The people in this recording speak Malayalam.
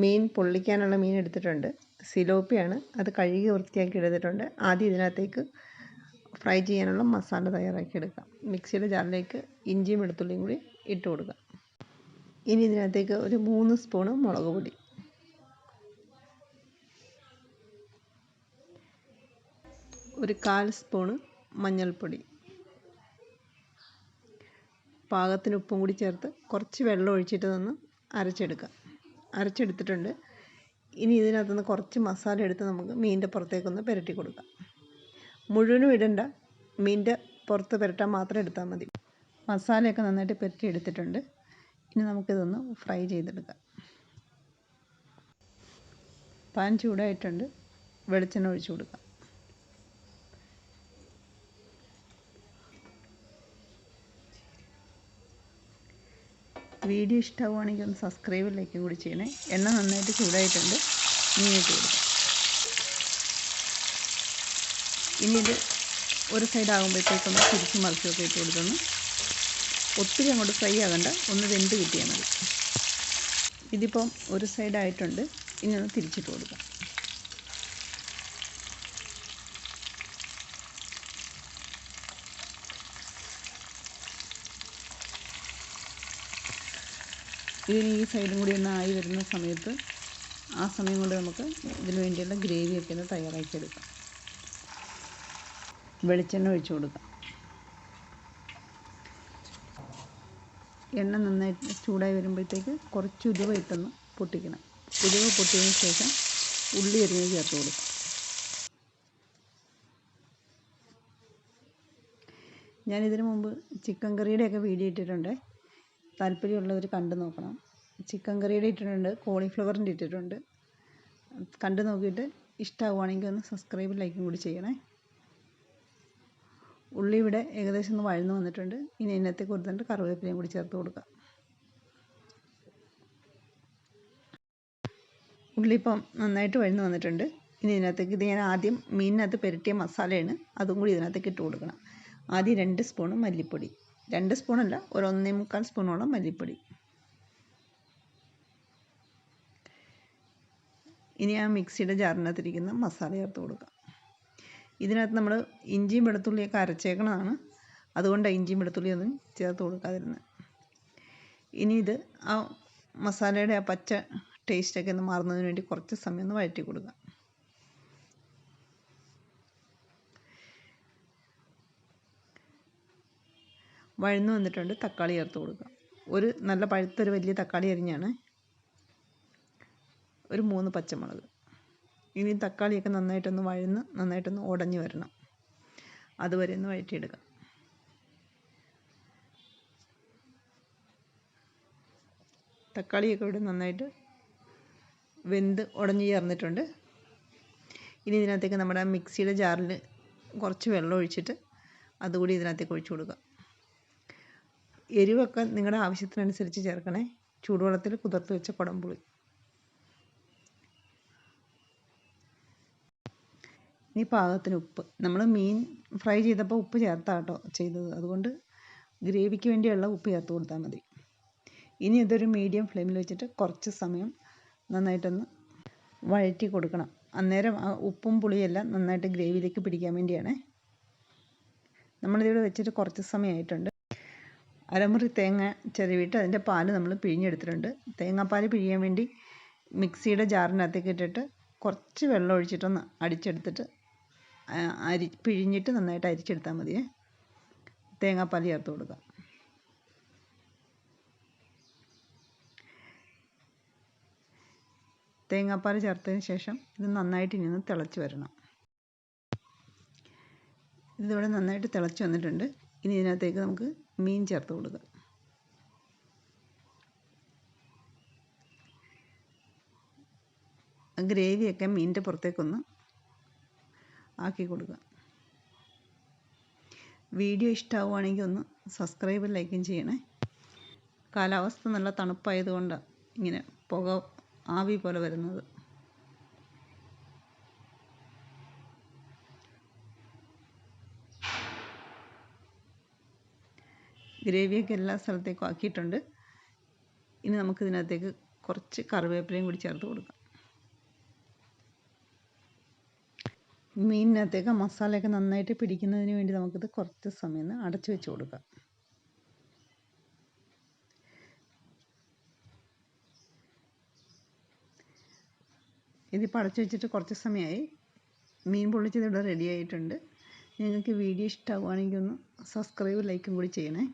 മീൻ പൊള്ളിക്കാനുള്ള മീൻ എടുത്തിട്ടുണ്ട്. സിലോപ്പിയാണ്. അത് കഴുകി വൃത്തിയാക്കി എടുത്തിട്ടുണ്ട്. ആദ്യം ഇതിനകത്തേക്ക് ഫ്രൈ ചെയ്യാനുള്ള മസാല തയ്യാറാക്കി എടുക്കാം. മിക്സിയുടെ ജാറിലേക്ക് ഇഞ്ചിയും വെളുത്തുള്ളിയും കൂടി ഇട്ട് കൊടുക്കാം. ഇനി ഇതിനകത്തേക്ക് ഒരു മൂന്ന് സ്പൂണ് മുളക് പൊടി. ഒരു കാൽ സ്പൂണ് മഞ്ഞൾപ്പൊടി. പാകത്തിന് ഉപ്പും കൂടി ചേർത്ത് കുറച്ച് വെള്ളം ഒഴിച്ചിട്ട് നിന്ന് അരച്ചെടുക്കാം. അരച്ചെടുത്തിട്ടുണ്ട്. ഇനി ഇതിനകത്തുനിന്ന് കുറച്ച് മസാല എടുത്ത് നമുക്ക് മീനിന്റെ പുറത്തേക്കൊന്ന് പുരട്ടി കൊടുക്കാം. മുഴുവനും ഇടണ്ട. മീനിന്റെ പുറത്ത് പുരട്ടാൻ മാത്രം എടുത്താൽ മതി. മസാലയൊക്കെ നന്നായിട്ട് പുരട്ടി എടുത്തിട്ടുണ്ട്. ഇനി നമുക്കിതൊന്ന് ഫ്രൈ ചെയ്തെടുക്കാം. പാൻ ചൂടായിട്ടുണ്ട്. വെളിച്ചെണ്ണ ഒഴിച്ചു കൊടുക്കാം. വീഡിയോ ഇഷ്ടമാവുകയാണെങ്കിൽ ഒന്ന് സബ്സ്ക്രൈബ് ലൈക്ക് കൂടി ചെയ്യണേ. എണ്ണ നന്നായിട്ട് ചൂടായിട്ടുണ്ട്. മീനിട്ട് കൊടുക്കാം. ഇനി ഇത് ഒരു സൈഡ് ആകുമ്പോഴത്തേക്കൊന്ന് തിരിച്ച് മറിച്ചൊക്കെ ഇട്ട് കൊടുക്കുന്നു ഒത്തിരി അങ്ങോട്ട് ഫ്രൈ ആകണ്ട. ഒന്ന് വെന്ത് കിട്ടിയാൽ മതി. ഇതിപ്പം ഒരു സൈഡായിട്ടുണ്ട് ഇനി ഒന്ന് തിരിച്ചിട്ട് കൊടുക്കാം. ഇതിന് ഈ സൈഡും കൂടി ഒന്ന് ആയി വരുന്ന സമയത്ത് ആ സമയം കൊണ്ട് നമുക്ക് ഇതിന് വേണ്ടിയുള്ള ഗ്രേവിയൊക്കെ ഒന്ന് തയ്യാറാക്കിയെടുക്കാം. വെളിച്ചെണ്ണ ഒഴിച്ചു കൊടുക്കാം. എണ്ണ നന്നായിട്ട് ചൂടായി വരുമ്പോഴത്തേക്ക് കുറച്ച് ഉലുവ ഇട്ടൊന്ന് പൊട്ടിക്കണം. ഉലുവ പൊട്ടിയതിന് ശേഷം ഉള്ളി അരിഞ്ഞ് ചേർത്ത് കൊടുക്കാം. ഞാനിതിനു മുമ്പ് ചിക്കൻ കറിയുടെയൊക്കെ വീഡിയോ ഇട്ടിട്ടുണ്ട്. താല്പര്യമുള്ളവർ കണ്ടു നോക്കണം. ചിക്കൻ കറിയുടെ ഇട്ടിട്ടുണ്ട് കോളിഫ്ലവറിന്റെ ഇട്ടിട്ടുണ്ട്. കണ്ടു നോക്കിയിട്ട് ഇഷ്ടമാവുകയാണെങ്കിൽ ഒന്ന് സബ്സ്ക്രൈബ് ലൈക്കും കൂടി ചെയ്യണേ. ഉള്ളി ഇവിടെ ഏകദേശം ഒന്ന് വഴന്നു വന്നിട്ടുണ്ട്. ഇനി ഇതിനകത്തേക്ക് കൊടുത്തിട്ട് കറിവേപ്പിലയും കൂടി ചേർത്ത് കൊടുക്കാം. ഉള്ളി ഇപ്പം നന്നായിട്ട് വഴന്നു വന്നിട്ടുണ്ട്. ഇനി ഇതിനകത്തേക്ക് ഇത് ഞാൻ ആദ്യം മീനിനകത്ത് പെരട്ടിയ മസാലയാണ്. അതും കൂടി ഇതിനകത്തേക്ക് ഇട്ട് കൊടുക്കണം. ആദ്യം രണ്ട് സ്പൂണ് മല്ലിപ്പൊടി. രണ്ട് സ്പൂണല്ല ഒരു ഒന്നേ മുക്കാൽ സ്പൂണോളം മല്ലിപ്പൊടി. ഇനി ആ മിക്സിയുടെ ജാറിനകത്തിരിക്കുന്ന മസാല ചേർത്ത് കൊടുക്കാം. ഇതിനകത്ത് നമ്മൾ ഇഞ്ചിയും വെളുത്തുള്ളിയൊക്കെ അരച്ചേക്കണതാണ്. അതുകൊണ്ടാണ് ഇഞ്ചിയും വെളുത്തുള്ളിയൊന്നും ചേർത്ത് കൊടുക്കാതിരുന്നത് ഇനി ഇത് ആ മസാലയുടെ ആ പച്ച ടേസ്റ്റൊക്കെ ഒന്ന് മാറുന്നതിന് വേണ്ടി കുറച്ച് സമയം ഒന്ന് വഴറ്റി കൊടുക്കാം. വഴന്നു വന്നിട്ടുണ്ട് തക്കാളി ചേർത്ത് കൊടുക്കുക ഒരു നല്ല പഴുത്തൊരു വലിയ തക്കാളി അരിഞ്ഞാണ്. ഒരു മൂന്ന് പച്ചമുളക്. ഇനി തക്കാളിയൊക്കെ നന്നായിട്ടൊന്ന് വഴന്ന് നന്നായിട്ടൊന്ന് ഉടഞ്ഞു വരണം. അതുവരെ ഒന്ന് വഴറ്റിയെടുക്കാം. തക്കാളിയൊക്കെ ഇവിടെ നന്നായിട്ട് വെന്ത് ഉടഞ്ഞു ചേർന്നിട്ടുണ്ട്. ഇനി ഇതിനകത്തേക്ക് നമ്മുടെ മിക്സിയുടെ ജാറിൽ കുറച്ച് വെള്ളം ഒഴിച്ചിട്ട് അതുകൂടി ഇതിനകത്തേക്ക് ഒഴിച്ചു കൊടുക്കുക എരിവൊക്കെ നിങ്ങളുടെ ആവശ്യത്തിനനുസരിച്ച് ചേർക്കണേ. ചൂടുവെള്ളത്തിൽ കുതിർത്ത് വെച്ച കുടംപുളി. ഇനി പാകത്തിന് ഉപ്പ്. നമ്മൾ മീൻ ഫ്രൈ ചെയ്തപ്പോൾ ഉപ്പ് ചേർത്താണ് കേട്ടോ ചെയ്തത്. അതുകൊണ്ട് ഗ്രേവിക്ക് വേണ്ടിയുള്ള ഉപ്പ് ചേർത്ത് കൊടുത്താൽ മതി. ഇനി ഇതൊരു മീഡിയം ഫ്ലെയിമിൽ വെച്ചിട്ട് കുറച്ച് സമയം നന്നായിട്ടൊന്ന് വഴറ്റി കൊടുക്കണം. അന്നേരം ഉപ്പും പുളിയെല്ലാം നന്നായിട്ട് ഗ്രേവിയിലേക്ക് പിടിക്കാൻ വേണ്ടിയാണ്. നമ്മളിതിവിടെ വെച്ചിട്ട് കുറച്ച് സമയമായിട്ടുണ്ട്. അരമുറി തേങ്ങ ചെരുവിയിട്ട് അതിന്റെ പാൽ നമ്മൾ പിഴിഞ്ഞെടുത്തിട്ടുണ്ട്. തേങ്ങാപ്പാൽ പിഴിയാൻ വേണ്ടി മിക്സിയുടെ ജാറിനകത്തേക്ക് ഇട്ടിട്ട് കുറച്ച് വെള്ളം ഒഴിച്ചിട്ടൊന്ന് അടിച്ചെടുത്തിട്ട് അരി പിഴിഞ്ഞിട്ട് നന്നായിട്ട് അരിച്ചെടുത്താൽ മതിയേ. തേങ്ങാപ്പാൽ ചേർത്ത് കൊടുക്കുക. തേങ്ങാപ്പാൽ ചേർത്തതിന് ശേഷം ഇത് നന്നായിട്ട് ഇനി ഒന്ന് തിളച്ച് വരണം. ഇതിവിടെ നന്നായിട്ട് തിളച്ച് വന്നിട്ടുണ്ട്. ഇനി ഇതിനകത്തേക്ക് നമുക്ക് മീൻ ചേർത്ത് കൊടുക്കുക. ഗ്രേവിയൊക്കെ മീനിന്റെ പുറത്തേക്കൊന്ന് ആക്കി കൊടുക്കുക. വീഡിയോ ഇഷ്ടമാവുകയാണെങ്കിൽ ഒന്ന് സബ്സ്ക്രൈബ് ലൈക്കും ചെയ്യണേ. കാലാവസ്ഥ നല്ല തണുപ്പായതുകൊണ്ടാണ് ഇങ്ങനെ പുക ആവി പോലെ വരുന്നത്. ഗ്രേവിയൊക്കെ എല്ലാ സ്ഥലത്തേക്കും ആക്കിയിട്ടുണ്ട്. ഇനി നമുക്കിതിനകത്തേക്ക് കുറച്ച് കറിവേപ്പിലയും കൂടി ചേർത്ത് കൊടുക്കാം. മീനിനകത്തേക്ക് മസാലയൊക്കെ നന്നായിട്ട് പിടിക്കുന്നതിന് വേണ്ടി നമുക്കിത് കുറച്ച് സമയം അടച്ചു വെച്ച് കൊടുക്കാം. ഇതിപ്പോൾ അടച്ചു വെച്ചിട്ട് കുറച്ച് സമയമായി. മീൻ പൊള്ളിച്ചത് ഇവിടെ റെഡി ആയിട്ടുണ്ട്. നിങ്ങൾക്ക് വീഡിയോ ഇഷ്ടമാവുകയാണെങ്കിൽ ഒന്ന് സബ്സ്ക്രൈബ് ലൈക്കും കൂടി ചെയ്യണേ.